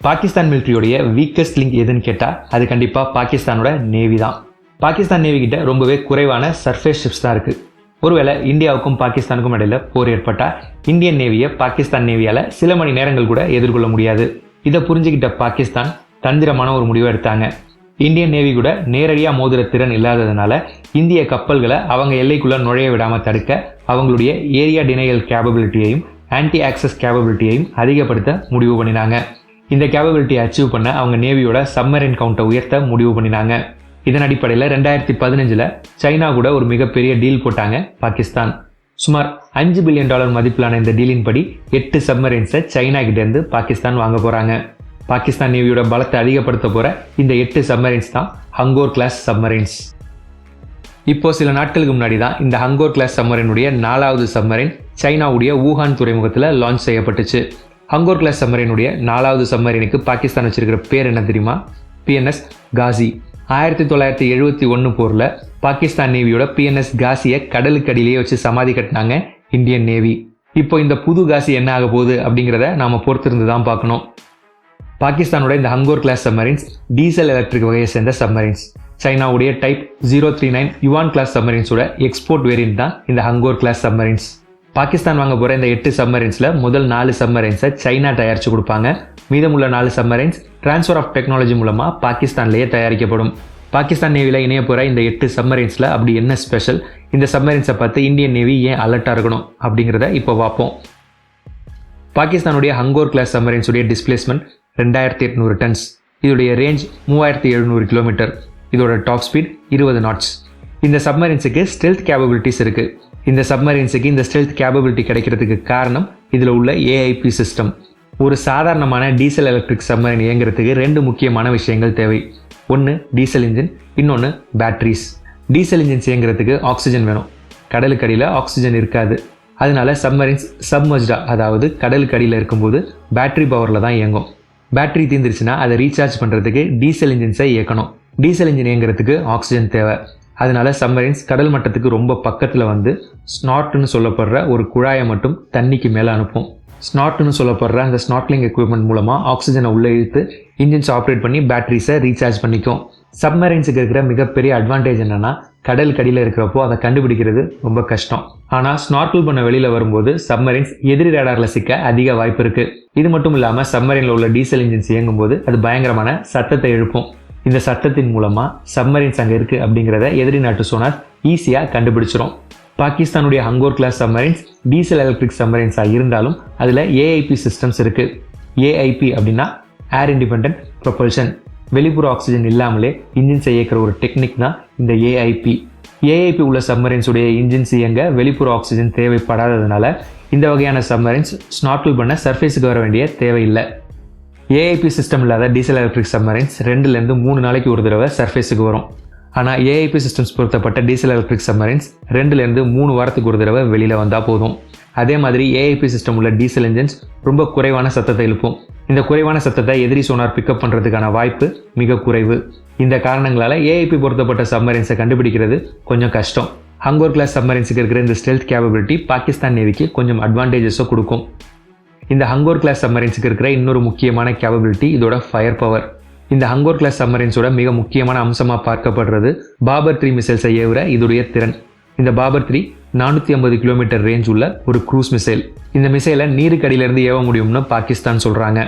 Pakistan மிலிட்ரியோடைய weakest link எதுன்னு கேட்டால் அது கண்டிப்பாக பாகிஸ்தானோட நேவி தான். பாகிஸ்தான் நேவி கிட்ட ரொம்பவே குறைவான சர்ஃபேஸ் ஷிப்ஸ் தான் இருக்குது ஒருவேளை இந்தியாவுக்கும் பாகிஸ்தானுக்கும் இடையில் போர் ஏற்பட்டால் இந்தியன் நேவியை பாகிஸ்தான் நேவியால் சில மணி நேரங்கள் கூட எதிர்கொள்ள முடியாது. இதை புரிஞ்சுக்கிட்ட பாகிஸ்தான் தந்திரமான ஒரு முடிவை எடுத்தாங்க. இந்தியன் நேவி கூட நேரடியாக மோதிர திறன் இல்லாததுனால இந்திய கப்பல்களை அவங்க எல்லைக்குள்ளே நுழைய விடாமல் தடுக்க அவங்களுடைய ஏரியா டினையல் கேபபிலிட்டியையும் ஆன்டி ஆக்சஸ் கேபபிலிட்டியையும் அதிகப்படுத்த முடிவு பண்ணினாங்க. இந்த கேபபிலிட்டியை அச்சீவ் பண்ண அவங்க நேவியோட சம்மரின் கவுண்டை உயர்த்த முடிவு பண்ணினாங்க. இதன் அடிப்படையில் ரெண்டாயிரத்தி பதினஞ்சில் சைனா கூட ஒரு மிகப்பெரிய டீல் போட்டாங்க பாகிஸ்தான். சுமார் அஞ்சு பில்லியன் டாலர் மதிப்பிலான இந்த டீலின் படி எட்டு சப்மரைன்ஸை சைனா கிட்டேருந்து பாகிஸ்தான் வாங்க போகிறாங்க பாகிஸ்தான் நேவியோட பலத்தை அதிகப்படுத்த போகிற இந்த எட்டு சப்மரைன்ஸ் தான் ஹங்கோர் கிளாஸ் சப்மரைன்ஸ் இப்போ சில நாட்களுக்கு முன்னாடி தான் இந்த ஹங்கோர் கிளாஸ் சம்மரினுடைய நாலாவது சம்மரின் சைனாவுடைய வூஹான் துறைமுகத்தில் லான்ச் செய்யப்பட்டுச்சு. ஹங்கோர் கிளாஸ் சம்மரினுடைய நாலாவது சம்மரினுக்கு பாகிஸ்தான் வச்சிருக்கிற பேர் என்ன தெரியுமா? பிஎன்எஸ் காசி ஆயிரத்தி தொள்ளாயிரத்தி எழுபத்தி ஒன்று போரில் பாகிஸ்தான் நேவியோட பிஎன்எஸ் காசியை கடலுக்கு அடியிலேயே வச்சு சமாதி கட்டினாங்க இந்தியன் நேவி. இப்போ இந்த புது காசி என்ன ஆக போகுது அப்படிங்கிறத நாம் பொறுத்திருந்து தான் பார்க்கணும். பாகிஸ்தானோட இந்த Hangor class submarines diesel electric வகையை சேர்ந்த submarines சைனாவுடைய type zero three nine Yuan class சப்மரின்ஸோட export variant தான் இந்த ஹங்கோர் கிளாஸ் சப்மரின்ஸ் பாகிஸ்தான் வாங்க போகிற இந்த எட்டு சப்மரின்ஸில் முதல் நாலு சப்மரின்ஸை சைனா தயாரித்து கொடுப்பாங்க. மீதமுள்ள நாலு சப்மரைன்ஸ் ட்ரான்ஸ்ஃபர் ஆஃப் டெக்னாலஜி மூலமாக பாகிஸ்தான்லேயே தயாரிக்கப்படும். பாகிஸ்தான் நேவியில் இணைய போகிற இந்த எட்டு சப்மரைன்ஸில் அப்படி என்ன ஸ்பெஷல் இந்த சப்மரைன்ஸை பார்த்து இந்தியன் நேவி ஏன் அலர்ட்டாக இருக்கணும்? அப்படிங்கிறத இப்போ பார்ப்போம். பாகிஸ்தானுடைய ஹங்கோர் கிளாஸ் சப்மரைன்ஸுடைய டிஸ்பிளேஸ்மெண்ட் ரெண்டாயிரத்தி எட்நூறு டன்ஸ் இதோடைய ரேஞ்ச் மூவாயிரத்தி எழுநூறு கிலோமீட்டர் இதோட டாப் ஸ்பீட் இருபது நாட்ஸ் இந்த சப்மரைன்ஸுக்கு ஸ்டெல்த் கேபபிலிட்டிஸ் இருக்குது இந்த சப்மரீன்ஸுக்கு இந்த ஸ்டெல்த் கேபபிலிட்டி கிடைக்கிறதுக்கு காரணம் இதில் உள்ள ஏஐபி சிஸ்டம் ஒரு சாதாரணமான டீசல் எலக்ட்ரிக் சப்மரைன் இயங்குறதுக்கு ரெண்டு முக்கியமான விஷயங்கள் தேவை. ஒன்று டீசல் இன்ஜின் இன்னொன்று பேட்ரிஸ் டீசல் இன்ஜின்ஸ் இயங்குறதுக்கு ஆக்சிஜன் வேணும். கடலுக்கு அடியில் ஆக்சிஜன் இருக்காது. அதனால சப்மரைன்ஸ் சப்மர்ஜ்டா அதாவது கடலுக்கு அடியில் இருக்கும்போது பேட்டரி பவரில் தான் இயங்கும். பேட்டரி தீர்ந்துருச்சுன்னா அதை ரீசார்ஜ் பண்ணுறதுக்கு டீசல் இன்ஜின்ஸை இயக்கணும். டீசல் இன்ஜின் இயங்குறதுக்கு ஆக்சிஜன் தேவை. அதனால சப்மரைன்ஸ் கடல் மட்டத்துக்கு ரொம்ப பக்கத்தில் வந்து ஸ்னாட்னு சொல்லப்படுற ஒரு குழாயை மட்டும் தண்ணிக்கு மேலே அனுப்பும். ஸ்னாட்னு சொல்லப்படுற அந்த ஸ்னாட்லிங் எக்யூப்மெண்ட் மூலமாக ஆக்சிஜனை உள்ளே இழுத்து இன்ஜின்ஸ் ஆப்ரேட் பண்ணி பேட்டரிஸை ரீசார்ஜ் பண்ணிக்கும். சப்மரைன்ஸுக்கு இருக்கிற மிகப்பெரிய அட்வான்டேஜ் என்னென்னா கடல் கடியில் இருக்கிறப்போ அதை கண்டுபிடிக்கிறது ரொம்ப கஷ்டம். ஆனால் ஸ்னார்க்கிள் பண்ண வெளியில் வரும்போது சப்மரைன்ஸ் எதிரி ரேடாரில் சிக்க அதிக வாய்ப்பு இருக்குது இது மட்டும் இல்லாமல் சப்மரைனில் உள்ள டீசல் இன்ஜின்ஸ் இயங்கும்போது அது பயங்கரமான சத்தத்தை எழுப்பும். இந்த சட்டத்தின் மூலமாக சப்மரீன்ஸ் அங்கே இருக்குது அப்படிங்கிறத எதிரி நாட்டு சோனார் ஈஸியாக கண்டுபிடிச்சிரும். பாகிஸ்தானுடைய Hangor class submarines diesel electric சப்மரீன்ஸாக இருந்தாலும் அதில் ஏஐபி சிஸ்டம்ஸ் இருக்குது ஏஐபி அப்படின்னா ஏர் இண்டிபெண்ட் ப்ரொபல்ஷன் வெளிப்புற ஆக்சிஜன் இல்லாமலே இன்ஜின்ஸை இயக்கிற ஒரு டெக்னிக் தான் இந்த ஏஐபி ஏஐபி உள்ள சப்மரீன்ஸுடைய இன்ஜின்ஸ் இயங்க வெளிப்புற ஆக்சிஜன் தேவைப்படாததுனால இந்த வகையான சப்மரீன்ஸ் ஸ்நாட்டில் பண்ண சர்ஃபேஸுக்கு வர வேண்டிய தேவையில்லை. ஏஐபி சிஸ்டம் இல்லாத டீசல் எலக்ட்ரிக் சப்மரைன்ஸ் ரெண்டுலேருந்து மூணு நாளைக்கு ஒரு தடவை சர்ஃபேஸுக்கு வரும். ஆனால் ஏஐபி சிஸ்டம்ஸ் பொருத்தப்பட்ட டீசல் எலக்ட்ரிக் சப்மரைன்ஸ் ரெண்டுலேருந்து மூணு வாரத்துக்கு ஒரு தடவை வெளியில் வந்தால் போதும். அதே மாதிரி ஏஐபி சிஸ்டம் உள்ள டீசல் இன்ஜின்ஸ் ரொம்ப குறைவான சத்தத்தை எழுப்பும். இந்த குறைவான சத்தத்தை எதிரி சோனார் பிக்கப் பண்ணுறதுக்கான வாய்ப்பு மிக குறைவு. இந்த காரணங்களால் ஏஐபி பொருத்தப்பட்ட சப்மரைன்ஸை கண்டுபிடிக்கிறது கொஞ்சம் கஷ்டம். ஹங்கோர் கிளாஸ் சப்மரைன்ஸுக்கு இருக்கிற இந்த ஸ்டெல்த் கேபபிலிட்டி பாகிஸ்தான் நேவிக்கு கொஞ்சம் அட்வான்டேஜஸோ கொடுக்கும். இந்த ஹங்கோர் கிளாஸ் சம்மரின்ஸுக்கு இருக்கிற இன்னொரு முக்கியமான கேபபிலிட்டி இதோட ஃபயர் பவர் இந்த ஹங்கோர் கிளாஸ் சம்மரின்ஸோட மிக முக்கியமான அம்சமாக பார்க்கப்படுறது பாபர் த்ரீ மிசைல்ஸை ஏவுற இதோடைய திறன். இந்த பாபர் த்ரீ நானூற்றி ஐம்பது கிலோமீட்டர் ரேஞ்ச் உள்ள ஒரு க்ரூஸ் மிசைல் இந்த மிசைலை நீருக்கடியிலேருந்து ஏவ முடியும்னு பாகிஸ்தான் சொல்கிறாங்க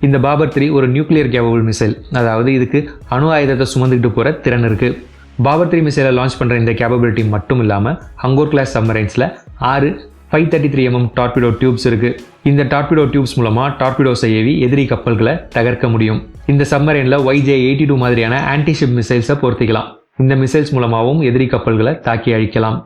இந்த பாபர் த்ரீ ஒரு நியூக்ளியர் கேபபிள் மிசைல் அதாவது இதுக்கு அணு ஆயுதத்தை சுமந்துக்கிட்டு போகிற திறன் இருக்குது பாபர் த்ரீ மிசைலை லான்ச் பண்ணுற இந்த கேபபிலிட்டி மட்டும் இல்லாமல் ஹங்கோர் கிளாஸ் சம்மரைன்ஸில் ஆறு five thirty three MM torpedo tubes இருக்குது இந்த டார்பிடோ டியூப்ஸ் மூலமாக டார்பிடோஸை ஏவி எதிரி கப்பல்களை தகர்க்க முடியும். இந்த சப்மரைனில் ஒய்ஜே எயிட்டி டூ மாதிரியான ஆன்டிஷிப் மிசைல்ஸை பொருத்திக்கலாம். இந்த மிசைல்ஸ் மூலமாகவும் எதிரி கப்பல்களை தாக்கி அழிக்கலாம்.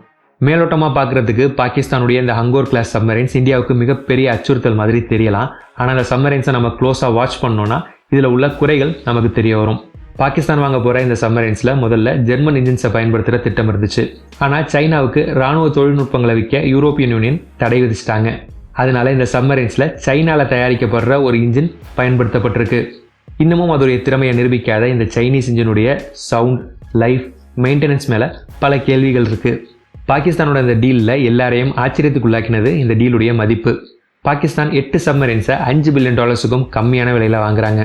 மேலோட்டமாக பார்க்குறதுக்கு பாகிஸ்தானுடைய இந்த ஹங்கோர் கிளாஸ் சப்மரைன்ஸ் இந்தியாவுக்கு மிகப்பெரிய அச்சுறுத்தல் மாதிரி தெரியலாம். ஆனால் அந்த சப்மரைன்ஸை நம்ம க்ளோஸாக வாட்ச் பண்ணோன்னா இதில் உள்ள குறைகள் நமக்கு தெரிய வரும். பாகிஸ்தான் வாங்க போகிற இந்த சப்மரைன்ஸில் முதல்ல ஜெர்மன் இன்ஜின்ஸை பயன்படுத்துகிற திட்டம் இருந்துச்சு. ஆனால் சைனாவுக்கு ராணுவ தொழில்நுட்பங்களை விற்க யூரோப்பியன் யூனியன் தடை விதிச்சிட்டாங்க. அதனால இந்த சப்மரைன்ஸில் சைனாவில் தயாரிக்கப்படுற ஒரு இன்ஜின் பயன்படுத்தப்பட்டிருக்கு. இன்னமும் அதோடைய திறமையை நிரூபிக்காத இந்த சைனீஸ் இன்ஜினுடைய சவுண்ட் லைஃப் மெயின்டெனன்ஸ் மேலே பல கேள்விகள் இருக்குது பாகிஸ்தானோட இந்த டீலில் எல்லாரையும் ஆச்சரியத்துக்குள்ளாக்கினது இந்த டீலுடைய மதிப்பு. பாகிஸ்தான் எட்டு சப்மரைன்ஸை அஞ்சு பில்லியன் டாலர்ஸுக்கும் கம்மியான விலையில் வாங்குறாங்க.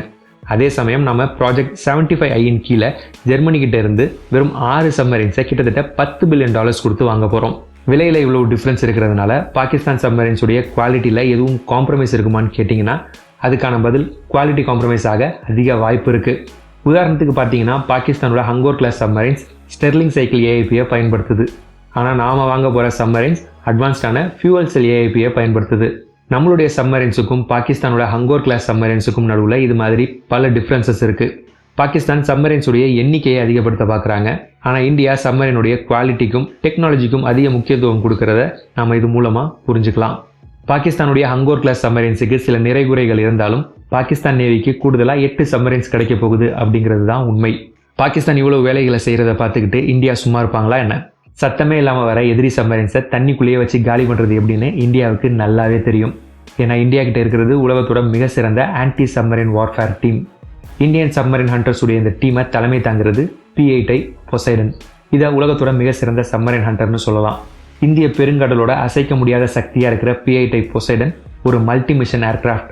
அதே சமயம் நம்ம ப்ராஜெக்ட் செவன்ட்டி ஃபைவ் ஐயின் கீழே ஜெர்மனிக்கிட்ட இருந்து வெறும் ஆறு சப்மரைன்ஸை கிட்டத்தட்ட பத்து பில்லியன் டாலர்ஸ் கொடுத்து வாங்க போகிறோம் விலையில் இவ்வளோ டிஃப்ரென்ஸ் இருக்கிறதுனால பாகிஸ்தான் சப்மரைன்ஸுடைய குவாலிட்டியில் எதுவும் காம்ப்ரமைஸ் இருக்குமான்னு கேட்டிங்கன்னா அதுக்கான பதில் குவாலிட்டி காம்ப்ரமைஸ் ஆக அதிக வாய்ப்பு இருக்குது உதாரணத்துக்கு பார்த்தீங்கன்னா பாகிஸ்தானோட Hangor class submarines Stirling cycle ஏஐபியை பயன்படுத்துது. ஆனால் நாம் வாங்க போகிற சப்மரைன்ஸ் அட்வான்ஸ்டான ஃபியூவல் செல் ஏஐபியை பயன்படுத்துது. நம்மளுடைய சப்மரைன்ஸுக்கும் பாகிஸ்தானோட ஹங்கோர் கிளாஸ் சப்மரைன்ஸுக்கும் நடுவில் இது மாதிரி பல டிஃப்ரென்சஸ் இருக்குது பாகிஸ்தான் சப்மரைன்ஸுடைய எண்ணிக்கையை அதிகப்படுத்த பார்க்குறாங்க. ஆனால் இந்தியா சம்மரினுடைய குவாலிட்டிக்கும் டெக்னாலஜிக்கும் அதிக முக்கியத்துவம் கொடுக்கறத நாம் இது மூலமாக புரிஞ்சுக்கலாம். பாகிஸ்தானுடைய ஹங்கோர் கிளாஸ் சப்மரைன்ஸுக்கு சில நிறைகுறைகள் இருந்தாலும் பாகிஸ்தான் நேவிக்கு கூடுதலாக எட்டு சப்மரைன்ஸ் கிடைக்க போகுது அப்படிங்கிறது தான் உண்மை. பாகிஸ்தான் இவ்வளோ வேலைகளை செய்கிறத பார்த்துக்கிட்டு இந்தியா சும்மா இருப்பாங்களா என்ன? சத்தமே இல்லாமல் வர எதிரி சப்மரைன்ஸை தண்ணிக்குள்ளேயே வச்சு காலி பண்ணுறது எப்படின்னு இந்தியாவுக்கு நல்லாவே தெரியும். ஏன்னா இந்தியா கிட்ட இருக்கிறது உலகத்தோட மிக சிறந்த anti submarine warfare team Indian submarine ஹண்டர்ஸுடைய இந்த டீமை தலைமை தாங்கிறது பி எயிட்டை பொசைடன் இதை உலகத்தோட மிக சிறந்த சப்மரைன் ஹண்டர்னு சொல்லலாம். இந்திய பெருங்கடலோட அசைக்க முடியாத சக்தியாக இருக்கிற பி எயிட்டை பொசைடன் ஒரு மல்டி மிஷன் ஏர்கிராஃப்ட்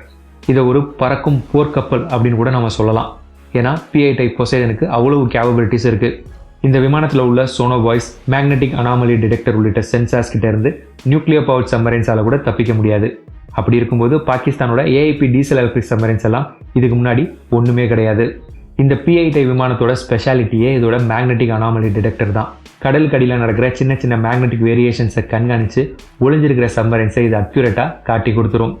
இதை ஒரு பறக்கும் போர்க்கப்பல் அப்படின்னு கூட நம்ம சொல்லலாம். ஏன்னா பி எயிட்டை பொசைடனுக்கு அவ்வளவு கேபபிலிட்டிஸ் இருக்குது இந்த விமானத்தில் உள்ள sonobuoys magnetic anomaly detector உள்ளிட்ட சென்சார்ஸ் கிட்ட இருந்து நியூக்ளியர் பவர் சம்மரைன்ஸால் கூட தப்பிக்க முடியாது. அப்படி இருக்கும்போது பாகிஸ்தானோட ஏஐபி டீசல் எலக்ட்ரிக் சம்மரைன்ஸ் எல்லாம் இதுக்கு முன்னாடி ஒன்றுமே கிடையாது. இந்த பிஐடி விமானத்தோட ஸ்பெஷாலிட்டியே இதோட மேக்னெட்டிக் அனாமலி டிடெக்டர் தான். கடல் கடியில் நடக்கிற சின்ன சின்ன மேக்னெட்டிக் வேரியேஷன்ஸை கண்காணித்து ஒளிஞ்சிருக்கிற சம்மரைன்ஸை இது அக்யூரேட்டாக காட்டி கொடுத்துரும்.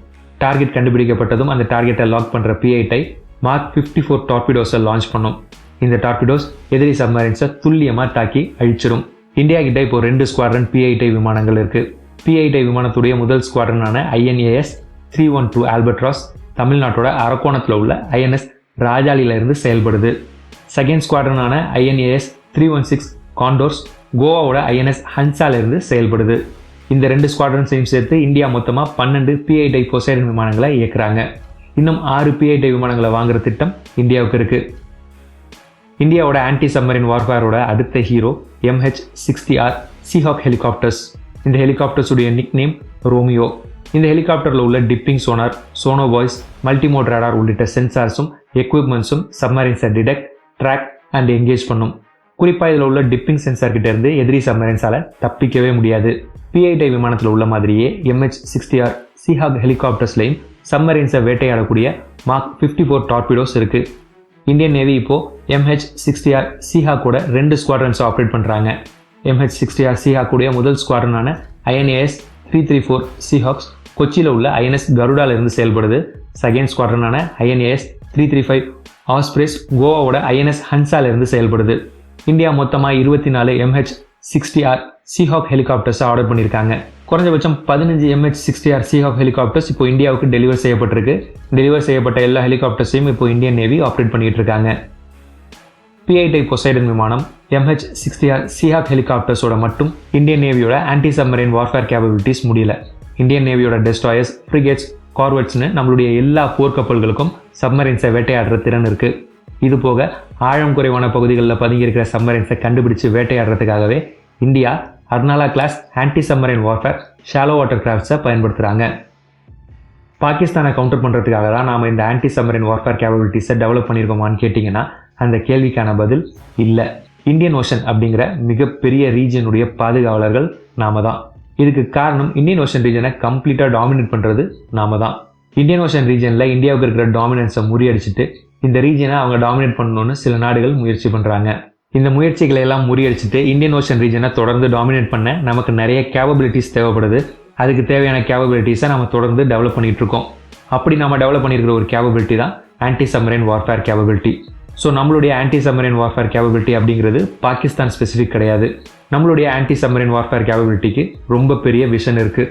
டார்கெட் கண்டுபிடிக்கப்பட்டதும் அந்த டார்கெட்டை லாக் பண்ணுற பிஐடி மார்க் ஃபிஃப்டி ஃபோர் டார்பிடோஸை லான்ச் பண்ணும். இந்த டார்பிடோஸ் எதிரி சப்மரைன்ஸை துல்லியமாக தாக்கி அழிச்சிடும் இந்தியா கிட்ட இப்போ ரெண்டு ஸ்குவாட்ரன் பிஐடி விமானங்கள் இருக்குது பிஐடி விமானத்துடைய முதல் ஸ்குவாட்ரனான INAS three one two Albatross தமிழ்நாட்டோட அரக்கோணத்தில் உள்ள ஐஎன்எஸ் ராஜாலியிலிருந்து செயல்படுது. Second ஸ்குவாட்ரனான INAS three one six Condors கோவாவோட INS ஹன்சாலிருந்து செயல்படுது. இந்த ரெண்டு ஸ்குவாட்ரன்ஸையும் சேர்த்து இந்தியா மொத்தமாக பன்னெண்டு பிஐடி பொசைடன் விமானங்களை இயக்குறாங்க. இன்னும் ஆறு பிஐடி விமானங்களை வாங்குற திட்டம் இந்தியாவுக்கு இருக்குது இந்தியாவோட ஆன்டி சம்மரின் வார்ஃபேரோட அடுத்த hero MH sixty R Seahawk helicopters இந்த ஹெலிகாப்டர்ஸுடைய நிக் நேம் ரோமியோ இந்த ஹெலிகாப்டரில் உள்ள dipping sonar sonobuoys multimode radar உள்ளிட்ட சென்சார்ஸும் எக்யூப்மெண்ட்ஸும் சப்மரைன்ஸை டிடெக்ட் ட்ராக் அண்ட் என்கேஜ் பண்ணும். குறிப்பாக இதில் உள்ள டிப்பிங் சென்சார் கிட்ட இருந்து எதிரி சப்மரைன்ஸால் தப்பிக்கவே முடியாது. பிஐடி விமானத்தில் உள்ள மாதிரியே எம்ஹெச் சிக்ஸ்டி ஆர் சிஹாக் ஹெலிகாப்டர்ஸ்லையும் சம்மரைன்ஸை வேட்டையாடக்கூடிய மார்க் ஃபிஃப்டி ஃபோர் டார்பிடோஸ் இருக்குது இந்தியன் நேவி இப்போது எம்ஹெச் சிக்ஸ்டி ஆர் கூட ரெண்டு ஸ்குவாட்ரன்ஸ் ஆப்ரேட் பண்ணுறாங்க எம்ஹெச் சிக்ஸ்டி ஆர் கூடிய முதல் ஸ்குவாட்ரனான INAS three three four Seahawks கொச்சியில் உள்ள ஐஎன்எஸ் கருடால இருந்து செயல்படுது. Second ஸ்குவாட்ரனான INAS three three five Ospreys கோவாவோட INS ஹன்சாலிருந்து செயல்படுது. இந்தியா மொத்தமாக இருபத்தி நாலு எம்ஹெச் சிக்ஸ்டி ஆர் சிஹாக் ஹெலிகாப்டர்ஸை ஆர்டர் பண்ணியிருக்காங்க குறைஞ்சபட்சம் பதினஞ்சு MH sixty R Seahawk helicopters இப்போ இந்தியாவுக்கு டெலிவர் செய்யப்பட்டிருக்கு. டெலிவர் செய்யப்பட்ட எல்லா ஹெலிகாப்டர்ஸையும் இப்போ இந்தியன் நேவி ஆப்ரேட் பண்ணிகிட்டு இருக்காங்க. பிஐடி பொசைடன் விமானம் எம்ஹெச் சிக்ஸ்டி ஆர் சிஹாக் ஹெலிகாப்டர்ஸோட மட்டும் இந்தியன் நேவியோட ஆன்டி சப்மரைன் வார்ஃபேர் கேபபிலிட்டிஸ் முடியல. இந்தியன் நேவியோட டெஸ்ட்ராயர்ஸ் ஃப்ரிகேட்ஸ் கார்வெட்ஸ்னு நம்மளுடைய எல்லா போர்க்கப்பல்களுக்கும் சப்மரைன்ஸை வேட்டையாடுற திறன் இருக்குது இது போக ஆழம் குறைவான பகுதிகளில் பதுங்கியிருக்கிற சப்மரைன்ஸை கண்டுபிடிச்சு வேட்டையாடுறதுக்காகவே India Arnala class anti submarine warfare shallow water கிராஃப்ட்ஸை பயன்படுத்துகிறாங்க பாகிஸ்தானை கவுண்டர் பண்ணுறதுக்காக தான் நாம் இந்த ஆன்டி சம்மரின் வார்ஃபேர் கேபபிலிட்டிஸை டெவலப் பண்ணியிருக்கோமான்னு கேட்டிங்கன்னா அந்த கேள்விக்கான பதில் இல்லை. இந்தியன் ஓஷன் அப்படிங்கிற மிகப்பெரிய ரீஜனுடைய பாதுகாவலர்கள் நாம தான். இதுக்கு காரணம் இந்தியன் ஓஷன் ரீஜனை கம்ப்ளீட்டாக டாமினேட் பண்ணுறது நாம தான். இந்தியன் ஓஷன் ரீஜனில் இந்தியாவுக்கு இருக்கிற டாமினன்ஸை முறியடிச்சிட்டு இந்த ரீஜனை அவங்க டாமினேட் பண்ணணும்னு சில நாடுகள் முயற்சி பண்ணுறாங்க இந்த முயற்சிகளை எல்லாம் முறியடிச்சிட்டு இந்தியன் ஓஷன் ரீஜனை தொடர்ந்து டாமினேட் பண்ண நமக்கு நிறைய கேபபிலிட்டிஸ் தேவைப்படுது. அதுக்கு தேவையான கேபபிலிட்டிஸை நம்ம தொடர்ந்து டெவலப் பண்ணிகிட்ருக்கோம் இருக்கோம். அப்படி நம்ம டெவலப் பண்ணியிருக்கிற ஒரு கேபபிலிட்டி தான் anti submarine warfare capability so நம்மளுடைய ஆன்டி சம்மரைன் வார்ஃபேர் கேபபிலிட்டி அப்படிங்கிறது பாகிஸ்தான் ஸ்பெசிஃபிக் கிடையாது. நம்மளுடைய ஆன்டி சம்மரைன் வார்ஃபேர் கேபபிலிட்டிக்கு ரொம்ப பெரிய விஷன் இருக்குது